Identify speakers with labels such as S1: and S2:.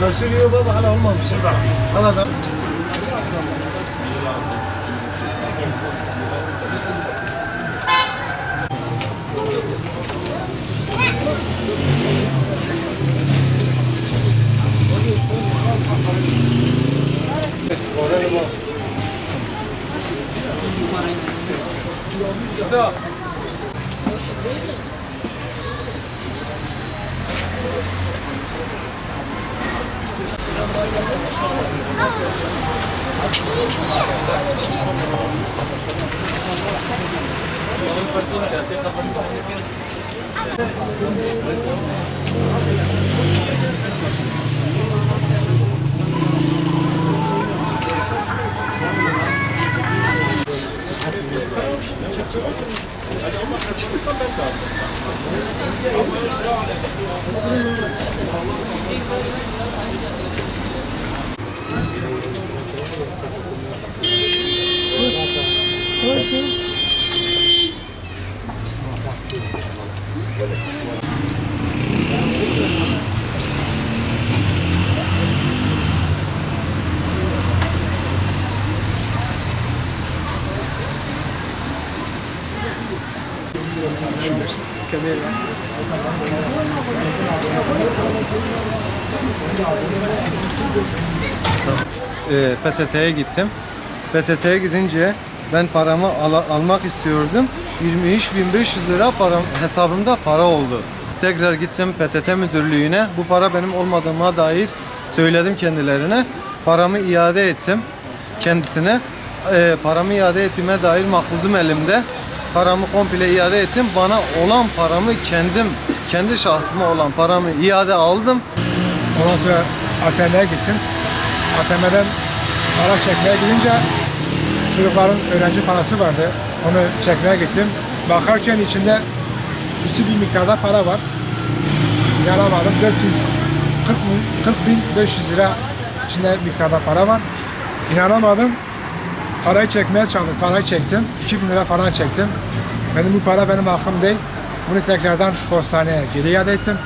S1: Nasıl baba hala olmamış. Hala da. Stop. 그렇지.
S2: E, PTT'ye gittim. PTT'ye gidince ben paramı ala- almak istiyordum. 23.500 lira param, hesabımda para oldu. Tekrar gittim PTT müdürlüğüne. Bu para benim olmadığıma dair söyledim kendilerine. Paramı iade ettim kendisine. E, paramı iade ettiğime dair makbuzum elimde. Paramı komple iade ettim. Bana olan paramı kendim, kendi şahsıma olan paramı iade aldım.
S1: Ondan sonra ATM'ye gittim. ATM'den para çekmeye gidince çocukların öğrenci parası vardı. Onu çekmeye gittim. Bakarken içinde üstü bir miktarda para var. İnanamadım. 440 bin, 40 bin 500 lira içinde miktarda para var. İnanamadım. Parayı çekmeye çalıştım. Parayı çektim. 2000 lira falan çektim. Benim bu para benim hakkım değil. Bunu tekrardan postaneye geri iade ettim.